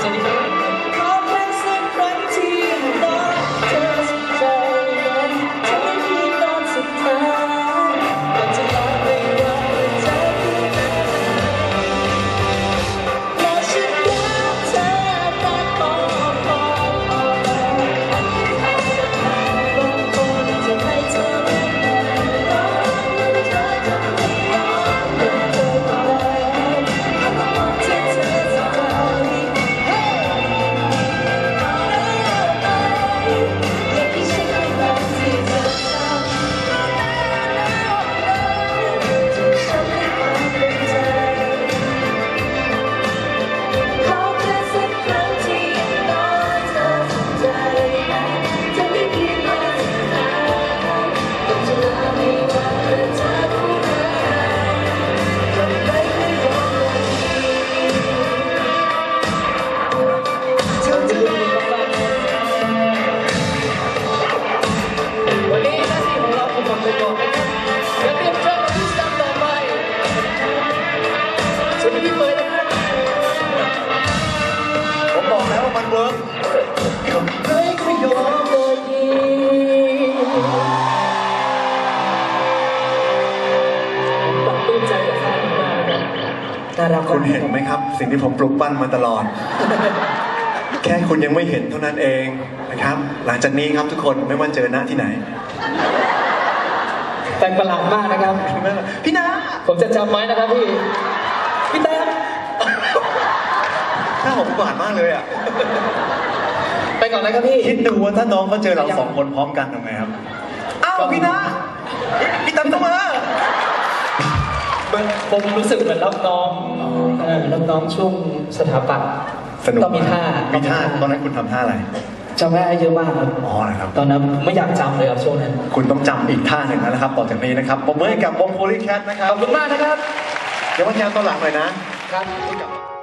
ผ คุณเห็นไหมครับ สิ่งที่ผมปลุกปั้นมาตลอด แค่คุณยังไม่เห็นเท่านั้นเองนะครับ หลังจากนี้ครับทุกคนไม่ว่าเจอหน้าที่ไหนแปลกประหลาดมากนะครับ พี่นาผมจะจำไว้นะครับพี่ พี่แต้มหน้าผมหวานมากเลยอะ ไปก่อนนะครับพี่ คิดดูว่าถ้าน้องเขาเจอเราสองคนพร้อมกันทำไงครับ อ้าวพี่นาพี่ตั้มเข้ามาผมรู้สึกเหมือนรับน้องเออรับ น้องช่วงสถาปัตย์สนุกต้องมีท่า มีท่าตอนนั้นคุณทำท่าอะไรจำได้เยอะมากครับอ๋อนะครับ ตอนนั้นไม่อยากจำเลยครับช่วงนั้น คุณต้องจำอีกท่าหนึ่งแล้วนะครับ ต่อจากนี้นะครับปรบมือให้กับวงโพลีแคทนะครัขบอบคุณมากนะครับ เดี๋ยววันยามตอนหลังหน่อยนะครับ